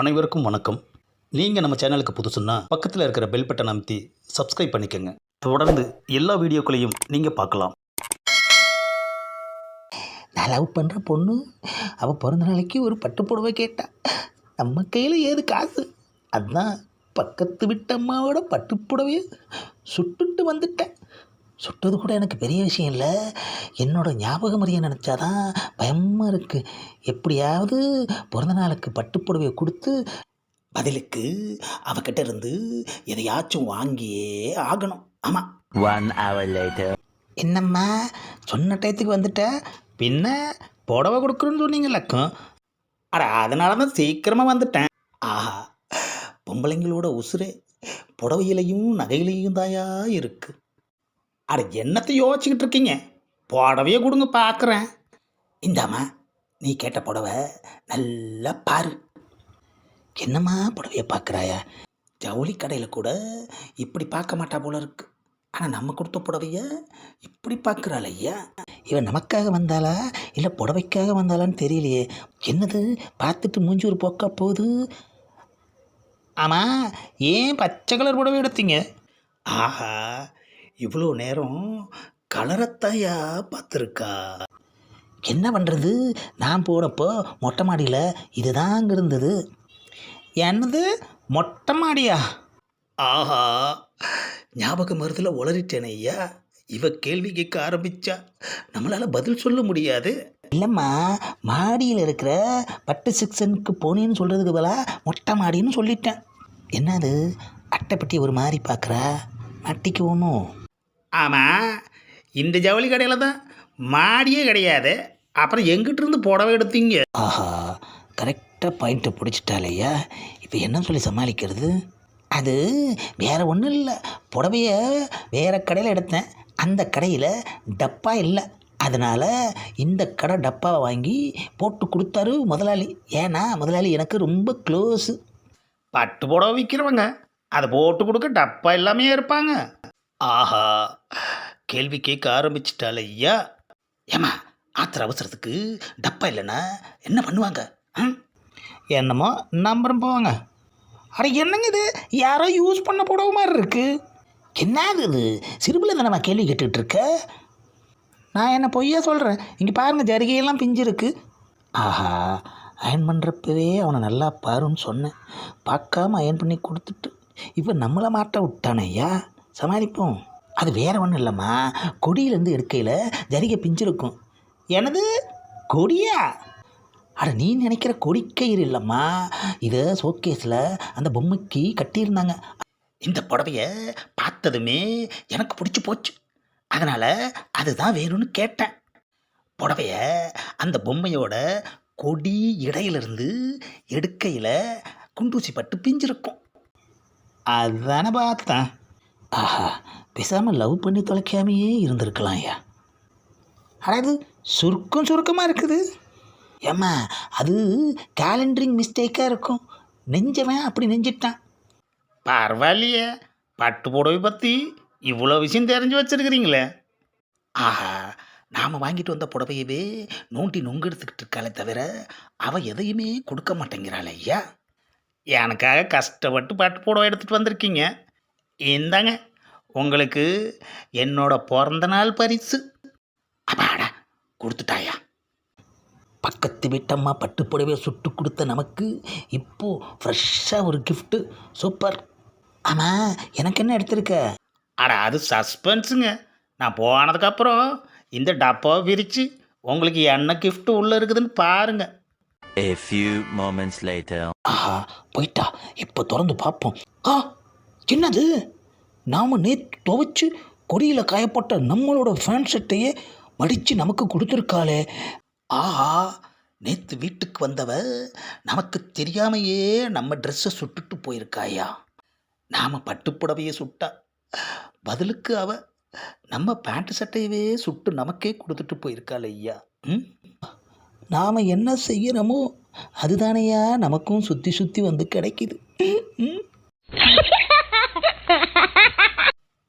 அனைவருக்கும் வணக்கம். நீங்கள் நம்ம சேனலுக்கு புதுசுன்னா பக்கத்தில் இருக்கிற பெல் பட்டன் அமைத்தி சப்ஸ்கிரைப் பண்ணிக்கோங்க. தொடர்ந்து எல்லா வீடியோக்களையும் நீங்கள் பார்க்கலாம். நான் லவ் பண்ணுற பொண்ணு அவள் பிறந்த நாளைக்கு ஒரு பட்டு புடவை கேட்டா நம்ம கையில் ஏது காசு? அதுதான் பக்கத்து விட்டம்மாவோட பட்டு புடவையை சுட்டுட்டு வந்துட்டேன். சுட்டது கூட எனக்கு பெரிய விஷயம் இல்லை. என்னோட ஞாபகம் மறிய நினச்சாதான் பயமாக இருக்குது எப்படியாவது பிறந்த நாளுக்கு பட்டு புடவையை கொடுத்து பதிலுக்கு அவகிட்ட இருந்து எதையாச்சும் வாங்கியே ஆகணும். ஆமாம் One hour later. என்னம்மா சொன்ன டயத்துக்கு வந்துட்ட? பின்ன புடவை கொடுக்குறேன்னு சொன்னீங்கல்லக்கம் அட அதனால தான் சீக்கிரமாக வந்துட்டேன். ஆஹா பொம்பளைங்களோட உசுரே புடவையிலையும் நகையிலையும் தாயா இருக்கு. அட என்னத்தை யோசிச்சுக்கிட்டு இருக்கீங்க புடவையே கொடுங்க பார்க்குறேன் இந்தாம்மா நீ கேட்ட புடவை நல்லா பாரு. என்னம்மா புடவையை பார்க்குறாயா ஜவுளி கடையில் கூட இப்படி பார்க்க மாட்டா போல இருக்கு. ஆனால் நம்ம கொடுத்த புடவைய இப்படி பார்க்குறாள் ஐயா. இவன் நமக்காக வந்தாளா? இல்லை புடவைக்காக வந்தாளான்னு தெரியலையே. என்னது? பார்த்துட்டு மூஞ்சி ஒரு போக்கா போகுது? ஆமாம் ஏன் பச்சை கலர் புடவை எடுத்தீங்க? ஆஹா இவ்வளோ நேரம் கலரத்தாயா பார்த்துருக்கா? என்ன பண்ணுறது நான் போனப்போ மொட்டை மாடியில் இதுதான் அங்கே இருந்தது. என்னது? மொட்டை மாடியா? ஆஹா ஞாபகம் மருதில் உளறிட்டேனே ஐயா. இவ கேள்வி கேட்க ஆரம்பிச்சா நம்மளால் பதில் சொல்ல முடியாது. இல்லைம்மா மாடியில் இருக்கிற பட்டு செக்ஷனுக்கு போனேன்னு சொல்கிறதுக்கு பதிலாக மொட்டை மாடின்னு சொல்லிட்டேன். என்னது? அட்டைப்பட்டி ஒரு மாதிரி பார்க்குறா மாட்டிக்கு ஒன்றும் ஆமாம் இந்த ஜவுளி கடையில் தான் மாடியே கிடையாது. அப்புறம் எங்கிட்ட இருந்து புடவை எடுத்தீங்க? ஆஹா கரெக்டாக பாயிண்ட்டை பிடிச்சிட்டாலையா இப்போ என்ன சொல்லி சமாளிக்கிறது? அது வேற ஒன்றும் இல்லை. புடவைய வேற கடையில் எடுத்தேன். அந்த கடையில் டப்பா இல்லை. அதனால் இந்த கடை டப்பாவை வாங்கி போட்டு கொடுத்தாரு முதலாளி. ஏன்னா முதலாளி எனக்கு ரொம்ப க்ளோஸு பட்டு புடவை விற்கிறவங்க அதை போட்டு கொடுக்க டப்பா எல்லாமே இருப்பாங்க. ஆஹா கேள்வி கேட்க ஆரம்பிச்சிட்டால ஐயா ஏமா ஆத்திர அவசரத்துக்கு டப்பா இல்லைன்னா என்ன பண்ணுவாங்க? ம்? என்னமோ நம்புறம் போவாங்க அட என்னங்க இது? யாரோ யூஸ் பண்ண போடவ மாதிரி இருக்கு. என்னது இது? சிறுபில் தானே கேள்வி கேட்டுட்டு இருக்க? நான் என்ன பொய்யா சொல்கிறேன் இங்கே பாருங்கள் ஜரிகையெல்லாம் பிஞ்சிருக்கு. ஆஹா அயன் பண்ணுறப்பவே அவனை நல்லா பாருன்னு சொன்னேன். பார்க்காம அயன் பண்ணி கொடுத்துட்டு இப்போ நம்மளை மாட்ட விட்டானே ஐயா சமாளிப்போம். அது வேற ஒன்றும் இல்லைம்மா. கொடியிலேருந்து எடுக்கையில் ஜரிகை பிஞ்சிருக்கும். எனது கொடியா? அட நீ நினைக்கிற கொடிக்கயிறு இல்லைம்மா. இதை ஷோகேஸில் அந்த பொம்மைக்கு கட்டியிருந்தாங்க. இந்த புடவைய பார்த்ததுமே எனக்கு பிடிச்சி போச்சு. அதனால் அதுதான் வேணும்னு கேட்டேன். புடவைய அந்த பொம்மையோட கொடி இடையிலிருந்து எடுக்கையில் குண்டூசி பட்டு பிஞ்சிருக்கும். அதுதானே பார்த்தேன். ஆஹா பேசாமல் லவ் பண்ணி தொலைக்காமையே இருந்திருக்கலாம் ஐயா. அதாவது இது சுருக்கம் சுருக்கமாக இருக்குது. ஏம்மா அது கேலண்டரிங் மிஸ்டேக்காக இருக்கும். நெஞ்சவன் அப்படி நெஞ்சிட்டான். பரவாயில்லையே பட்டு புடவை பற்றி இவ்வளோ விஷயம் தெரிஞ்சு வச்சுருக்கிறீங்களே. ஆஹா நாம் வாங்கிட்டு வந்த புடவையவே நோண்டி நொங்கு எடுத்துக்கிட்டு இருக்காளே தவிர அவள் எதையுமே கொடுக்க மாட்டேங்கிறாள் ஐயா. எனக்காக கஷ்டப்பட்டு பட்டு புடவை எடுத்துகிட்டு வந்திருக்கீங்க. இந்தாங்க உங்களுக்கு என்னோட பிறந்த நாள் பரிசு. அப்பாடா கொடுத்துட்டாயா? பக்கத்து வீட்டம்மா பட்டு புடவையை சுட்டு கொடுத்த நமக்கு இப்போ ஃப்ரெஷ்ஷாக ஒரு gift. சூப்பர். ஆமாம் எனக்கு என்ன எடுத்திருக்க? அட அது சஸ்பென்ஸுங்க நான் போனதுக்கப்புறம் இந்த டப்பாவை பிரித்து உங்களுக்கு என்ன gift உள்ளே இருக்குதுன்னு பாருங்க. A few moments later. ஆஹா போயிட்டா. இப்போ திறந்து பார்ப்போம். ஆ என்னது? நாம் நேற்று துவைச்சு கொடியில் காயப்பட்ட நம்மளோட ஃபேன் ஷர்ட்டையே மடித்து நமக்கு கொடுத்துருக்காளே. ஆஹா நேற்று வீட்டுக்கு வந்தவ நமக்கு தெரியாமையே நம்ம ட்ரெஸ்ஸை சுட்டுட்டு போயிருக்காயா? நாம் பட்டுப்புடவையை சுட்டா. பதிலுக்கு அவ நம்ம பேண்ட் சட்டையவே சுட்டு நமக்கே கொடுத்துட்டு போயிருக்காள் ஐயா. ம்? நாம் என்ன செய்யணுமோ அதுதானையா நமக்கும் சுற்றி சுற்றி வந்து கிடைக்கிது. ம்.